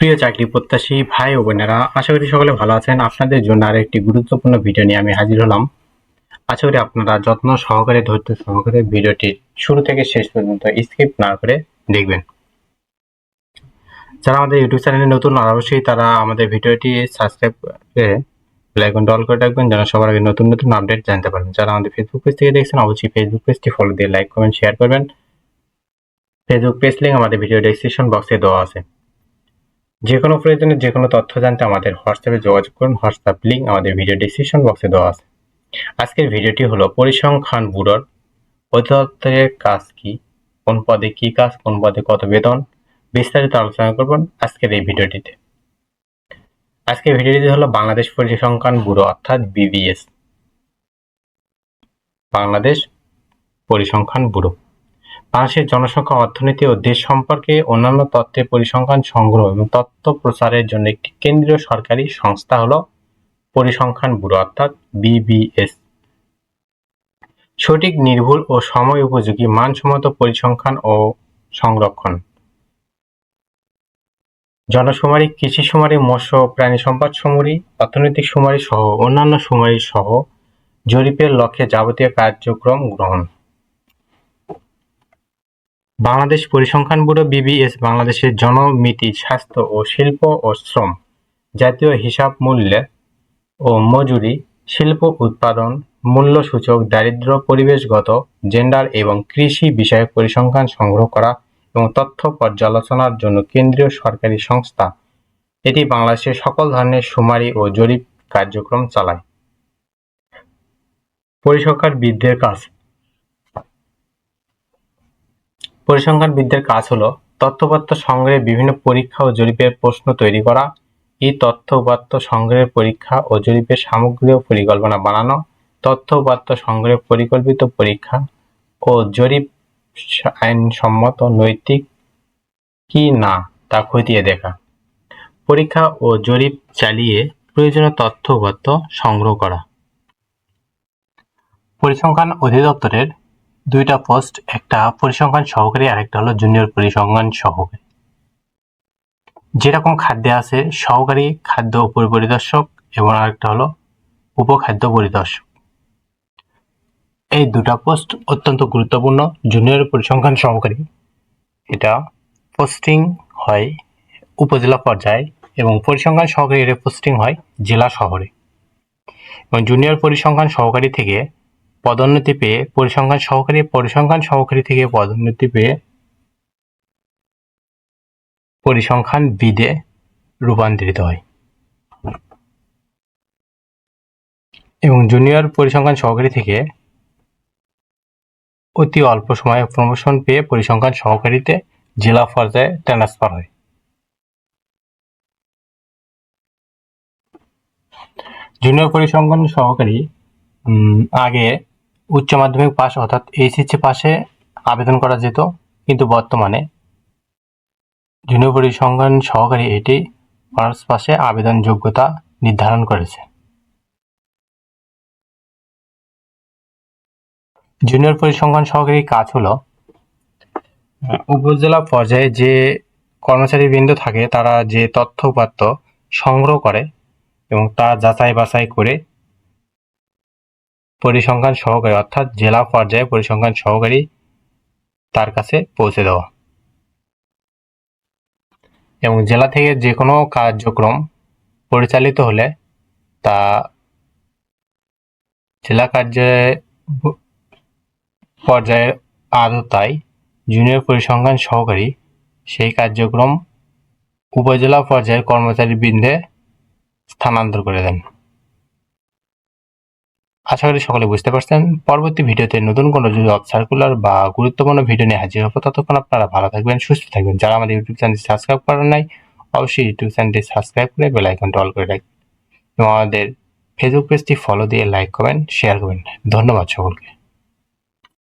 প্রিয় চাকরি প্রত্যাশী ভাই ও বোনেরা, আশা করি সকলে ভালো আছেন। আপনাদের জন্য আরও একটি গুরুত্বপূর্ণ ভিডিও নিয়ে আমি হাজির হলাম। আশা করি আপনারা যত্ন সহকারে, ধৈর্য সহকারে ভিডিওটি শুরু থেকে শেষ পর্যন্ত স্কিপ না করে দেখবেন। যারা আমাদের ইউটিউব চ্যানেলে নতুন, আর অবশ্যই তারা আমাদের ভিডিওটি সাবস্ক্রাইব করে বেলাইকন ডল করে রাখবেন, যেন সবার আগে নতুন নতুন আপডেট জানতে পারবেন যারা আমাদের ফেসবুক পেজ থেকে দেখছেন, অবশ্যই ফেসবুক পেজটি ফলো দিয়ে লাইক কমেন্ট শেয়ার করবেন। ফেসবুক পেজ লিঙ্ক আমাদের ভিডিও ডেসক্রিপশন বক্সে দেওয়া আছে। যে কোনো প্রয়োজনে যে কোনো তথ্য জানতে আমাদের হোয়াটসঅ্যাপে যোগাযোগ করুন, হোয়াটসঅ্যাপ লিঙ্ক আমাদের ভিডিও ডিসক্রিপশন বক্সে দেওয়া আছে। আজকের ভিডিওটি হলো পরিসংখ্যান ব্যুরোর অধিদপ্তরের কাজ কি, কোন পদে কি কাজ, কোন পদে কত বেতন, বিস্তারিত আলোচনা করবেন আজকের এই ভিডিওটিতে। আজকের ভিডিওটি হলো বাংলাদেশ পরিসংখ্যান ব্যুরো, অর্থাৎ বিবিএস বাংলাদেশ পরিসংখ্যান ব্যুরো। বাংলাদেশের জনসংখ্যা, অর্থনীতি ও দেশ সম্পর্কে অন্যান্য তথ্যের পরিসংখ্যান সংগ্রহ এবং তথ্য প্রচারের জন্য একটি কেন্দ্রীয় সরকারি সংস্থা হলো পরিসংখ্যান ব্যুরো, অর্থাৎ বিবিএস সঠিক, নির্ভুল ও সময় উপযোগী মানসম্মত পরিসংখ্যান ও সংরক্ষণ। জনশুমারি কৃষি শুমারি মৎস্য প্রাণী সম্পদ শুমারি অর্থনৈতিক শুমারি সহ অন্যান্য শুমারি সহ জরিপের লক্ষ্যে যাবতীয় কার্যক্রম গ্রহণ। বাংলাদেশ পরিসংখ্যান ব্যুরো বিবিএস বাংলাদেশের জনমিতি, স্বাস্থ্য ও শিল্প ও শ্রম জাতীয় হিসাব মূল্য ও মজুরি, শিল্প উৎপাদন মূল্য সূচক দারিদ্র্য পরিবেশগত, জেন্ডার এবং কৃষি বিষয়ক পরিসংখ্যান সংগ্রহ করা এবং তথ্য পর্যালোচনার জন্য কেন্দ্রীয় সরকারি সংস্থা। এটি বাংলাদেশের সকল ধরনের শুমারি ও জরিপ কার্যক্রম চালায়। পরিসংখ্যানবিদদের কাজ। পরিসংখ্যানবিদদের কাজ হলো তথ্যপত্র সংগ্রহে বিভিন্ন পরীক্ষা ও জরিপের প্রশ্ন তৈরি করা। এই তথ্য উপাত্ত সংগ্রহের পরীক্ষা ও জরিপের সামগ্রী ও পরিকল্পনা বানানো তথ্য উপাত্ত সংগ্রহের পরিকল্পিত পরীক্ষা ও জরিপ আইনসম্মত নৈতিক কি না তা খতিয়ে দেখা। পরীক্ষা ও জরিপ চালিয়ে প্রয়োজনীয় তথ্য উপাত্ত সংগ্রহ করা। পরিসংখ্যান অধিদপ্তরের দুইটা পোস্ট একটা পরিসংখ্যান সহকারী, আরেকটা হলো জুনিয়র পরিসংখ্যান সহকারী। যেরকম খাদ্যে আছে, সহকারী খাদ্য উপপরিদর্শক এবং আরেকটা হলো উপখাদ্য পরিদর্শক। এই দুটা পোস্ট অত্যন্ত গুরুত্বপূর্ণ জুনিয়র পরিসংখ্যান সহকারী। এটা পোস্টিং হয় উপজেলা পর্যায়ে এবং পরিসংখ্যান সহকারী এর পোস্টিং হয় জেলা শহরে। এবং জুনিয়র পরিসংখ্যান সহকারী থেকে পদোন্নতি পেয়ে পরিসংখ্যান সহকারী পরিসংখ্যান সহকারী থেকে পদোন্নতি পেয়ে পরিসংখ্যান বিদে রূপান্তরিত হয়। এবং জুনিয়র পরিসংখ্যান সহকারী থেকে অতি অল্প সময়ে প্রমোশন পেয়ে পরিসংখ্যান সহকারীতে জেলা পর্যায়ে ট্রান্সফার হয়। জুনিয়র পরিসংখ্যান সহকারী আগে উচ্চ মাধ্যমিক পাশ অর্থাৎ এইচএসসি পাশে আবেদন করা যেত, কিন্তু বর্তমানে জুনিয়র পরিসংখ্যান সহকারী এটি অনার্স পাশে আবেদন যোগ্যতা নির্ধারণ করেছে। জুনিয়র পরিসংখ্যান সহকারী কাজ হলো, উপজেলা পর্যায়ে যে কর্মচারীবৃন্দ থাকে তারা যে তথ্য সংগ্রহ করে এবং তা যাচাই বাছাই করে পরিসংখ্যান সহকারী, অর্থাৎ জেলা পর্যায়ে পরিসংখ্যান সহকারী তার কাছে পৌঁছে দেওয়া। এবং জেলা থেকে যে কোনো কার্যক্রম পরিচালিত হলে তা জেলা কার্যালয়ে পর্যায়ের আদতায় জুনিয়র পরিসংখ্যান সহকারী সেই কার্যক্রম উপজেলা পর্যায়ের কর্মচারী বৃন্দে স্থানান্তর করে দেন। আশা করি সকলে বুঝতে পারছেন। পরবর্তী ভিডিওতে নতুন কোনো জব সার্কুলার বা গুরুত্বপূর্ণ ভিডিও নিয়ে হাজির হব। ততক্ষণ আপনারা ভালো থাকবেন, সুস্থ থাকবেন। যারা আমাদের ইউটিউব চ্যানেলটি সাবস্ক্রাইব করেন নাই, অবশ্যই ইউটিউব চ্যানেলটি সাবস্ক্রাইব করে বেল আইকনটা অল করে রাখবেন। এবং আমাদের ফেসবুক পেজটি ফলো দিয়ে লাইক করবেন শেয়ার করবেন। ধন্যবাদ সকলকে।